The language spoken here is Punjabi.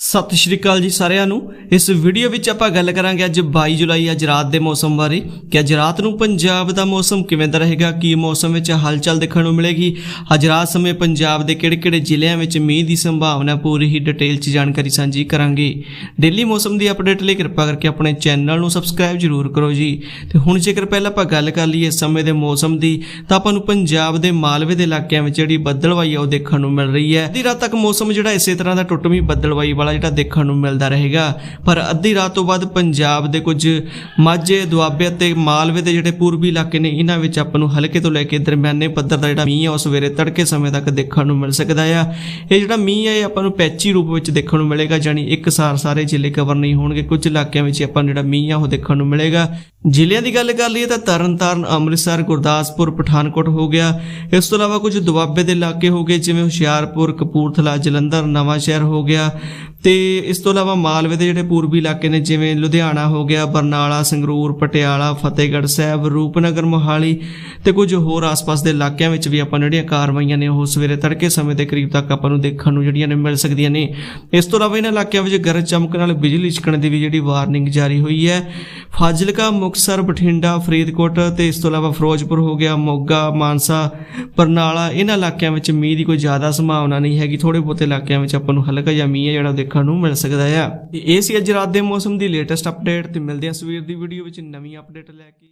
ਸਤਿ ਸ਼੍ਰੀ ਅਕਾਲ ਜੀ ਸਾਰਿਆਂ ਨੂੰ। ਇਸ ਵੀਡੀਓ ਵਿੱਚ ਆਪਾਂ ਗੱਲ ਕਰਾਂਗੇ ਅੱਜ 22 ਜੁਲਾਈ, ਅੱਜ ਰਾਤ ਦੇ ਮੌਸਮ ਬਾਰੇ ਕਿ ਅੱਜ ਰਾਤ ਨੂੰ ਪੰਜਾਬ ਦਾ ਮੌਸਮ ਕਿਵੇਂ ਦਾ ਰਹੇਗਾ, ਕੀ ਮੌਸਮ ਵਿੱਚ ਹਲਚਲ ਦੇਖਣ ਨੂੰ ਮਿਲੇਗੀ। ਅੱਜ ਰਾਤ ਸਮੇਂ ਪੰਜਾਬ ਦੇ ਕਿਹੜੇ-ਕਿਹੜੇ ਜ਼ਿਲ੍ਹਿਆਂ ਵਿੱਚ ਮੀਂਹ ਦੀ ਸੰਭਾਵਨਾ ਪੂਰੀ ਹੀ ਡਿਟੇਲ 'ਚ ਜਾਣਕਾਰੀ ਸਾਂਝੀ ਕਰਾਂਗੇ। ਡੇਲੀ ਮੌਸਮ ਦੀ ਅਪਡੇਟ ਲਈ ਕਿਰਪਾ ਕਰਕੇ ਆਪਣੇ ਚੈਨਲ ਨੂੰ ਸਬਸਕ੍ਰਾਈਬ ਜ਼ਰੂਰ ਕਰੋ ਜੀ। ਤੇ ਹੁਣ ਜੇਕਰ ਪਹਿਲਾਂ ਆਪਾਂ ਗੱਲ ਕਰ ਲਈਏ ਇਸ ਸਮੇਂ ਦੇ ਮੌਸਮ ਦੀ, ਤਾਂ ਆਪਾਂ ਨੂੰ ਪੰਜਾਬ ਦੇ ਮਾਲਵੇ ਦੇ ਇਲਾਕਿਆਂ ਵਿੱਚ ਜਿਹੜੀ ਬੱਦਲਵਾਈ ਆ ਉਹ ਦੇਖਣ ਨੂੰ ਮਿਲ ਰਹੀ ਹੈ। ਅੱਧੀ ਰਾਤ ਤੱਕ ਮੌਸਮ ਜਿਹੜਾ ਇਸੇ ਤਰ੍ਹਾਂ ਦਾ ਟੁੱਟਵੀਂ ਬੱਦਲਵਾਈ ਵਾਲਾ ਜਿਹੜਾ ਦੇਖਣ ਨੂੰ ਮਿਲਦਾ ਰਹੇਗਾ। ਪਰ ਅੱਧੀ ਰਾਤ ਤੋਂ ਬਾਅਦ ਪੰਜਾਬ ਦੇ ਕੁਝ ਮਾਝੇ, ਦੁਆਬੇ ਅਤੇ ਮਾਲਵੇ ਦੇ ਜਿਹੜੇ ਪੂਰਬੀ ਇਲਾਕੇ ਨੇ, ਇਹਨਾਂ ਵਿੱਚ ਆਪਾਂ ਨੂੰ ਹਲਕੇ ਤੋਂ ਲੈ ਕੇ ਦਰਮਿਆਨੇ ਪੱਧਰ ਦਾ ਜਿਹੜਾ ਮੀਂਹ ਆ ਉਹ ਸਵੇਰੇ ਤੜਕੇ ਸਮੇਂ ਤੱਕ ਦੇਖਣ ਨੂੰ ਮਿਲ ਸਕਦਾ ਆ। ਇਹ ਜਿਹੜਾ ਮੀਂਹ ਆ ਇਹ ਆਪਾਂ ਨੂੰ ਪੈਚੀ ਰੂਪ ਵਿੱਚ ਦੇਖਣ ਨੂੰ ਮਿਲੇਗਾ ਜਾਨੀ ਇੱਕ ਸਾਰ ਸਾਰੇ ਜ਼ਿਲ੍ਹੇ ਕਵਰ ਨਹੀਂ ਹੋਣਗੇ। ਕੁਝ ਇਲਾਕਿਆਂ ਵਿੱਚ ਆਪਾਂ ਨੂੰ ਜਿਹੜਾ ਮੀਂਹ ਆ, ਉਹ ਦੇਖਣ ਨੂੰ ਮਿਲੇਗਾ। ਜ਼ਿਲ੍ਹਿਆਂ ਦੀ ਗੱਲ ਕਰ ਲਈਏ ਤਾਂ ਤਰਨਤਾਰਨ, ਅੰਮ੍ਰਿਤਸਰ, ਗੁਰਦਾਸਪੁਰ, ਪਠਾਨਕੋਟ ਹੋ ਗਿਆ। ਇਸ ਤੋਂ ਇਲਾਵਾ ਕੁਝ ਦੁਆਬੇ ਦੇ ਇਲਾਕੇ ਹੋ ਗਏ, ਜਿਵੇਂ ਹੁਸ਼ਿਆਰਪੁਰ, ਕਪੂਰਥਲਾ, ਜਲੰਧਰ ਨਵਾਂ ਸ਼ਹਿਰ ਹੋ ਗਿਆ। ਤੇ ਇਸ ਤੋਂ ਇਲਾਵਾ ਮਾਲਵੇ ਦੇ ਜਿਹੜੇ ਪੂਰਬੀ ਇਲਾਕੇ ਨੇ, ਜਿਵੇਂ ਲੁਧਿਆਣਾ ਹੋ ਗਿਆ, ਬਰਨਾਲਾ, ਸੰਗਰੂਰ, ਪਟਿਆਲਾ, ਫਤਿਹਗੜ੍ਹ ਸਾਹਿਬ, ਰੂਪਨਗਰ, ਮੋਹਾਲੀ ਤੇ ਕੁਝ ਹੋਰ ਆਸ-ਪਾਸ ਦੇ ਇਲਾਕਿਆਂ ਵਿੱਚ ਵੀ ਆਪਾਂ ਨੂੰ ਜਿਹੜੀਆਂ ਕਾਰਵਾਈਆਂ ਨੇ, ਉਹ ਸਵੇਰੇ ਤੜਕੇ ਸਮੇਂ ਦੇ ਕਰੀਬ ਤੱਕ ਆਪਾਂ ਨੂੰ ਦੇਖਣ ਨੂੰ ਜਿਹੜੀਆਂ ਨੇ ਮਿਲ ਸਕਦੀਆਂ ਨੇ। ਇਸ ਤੋਂ ਇਲਾਵਾ ਇਹਨਾਂ ਇਲਾਕਿਆਂ ਵਿੱਚ ਗਰਜ ਚਮਕ ਨਾਲ ਬਿਜਲੀ ਛਿੜਕਣ ਦੀ ਵੀ ਜਿਹੜੀ ਵਾਰਨਿੰਗ ਜਾਰੀ ਹੋਈ ਹੈ। ਫਾਜ਼ਿਲਕਾ, ਮੁਕਤਸਰ, ਬਠਿੰਡਾ, ਫਰੀਦਕੋਟ ਤੇ ਇਸ ਤੋਂ ਇਲਾਵਾ ਫਿਰੋਜ਼ਪੁਰ ਹੋ ਗਿਆ, ਮੋਗਾ, ਮਾਨਸਾ, ਬਰਨਾਲਾ, ਇਹਨਾਂ ਇਲਾਕਿਆਂ ਵਿੱਚ ਮੀਂਹ ਦੀ ਕੋਈ ਜ਼ਿਆਦਾ ਸੰਭਾਵਨਾ ਨਹੀਂ ਹੈਗੀ। ਥੋੜੇ ਬਹੁਤੇ ਇਲਾਕਿਆਂ ਵਿੱਚ ਆਪਾਂ ਨੂੰ ਹਲਕਾ ਜਾਂ ਮੀਂਹ ਹੈ ਜਿਹੜਾ ਉਹ ਦੇਖਣ ਨੂੰ ਮਿਲ ਸਕਦਾ ਆ। ਇਹ ਸੀ ਅੱਜ ਰਾਤ ਦੇ ਮੌਸਮ ਦੀ ਲੇਟੈਸਟ ਅਪਡੇਟ ਤੇ ਮਿਲਦੇ ਆ ਸਵੇਰ ਦੀ ਵੀਡੀਓ ਵਿੱਚ ਨਵੀਂ ਅਪਡੇਟ ਲੈ ਕੇ।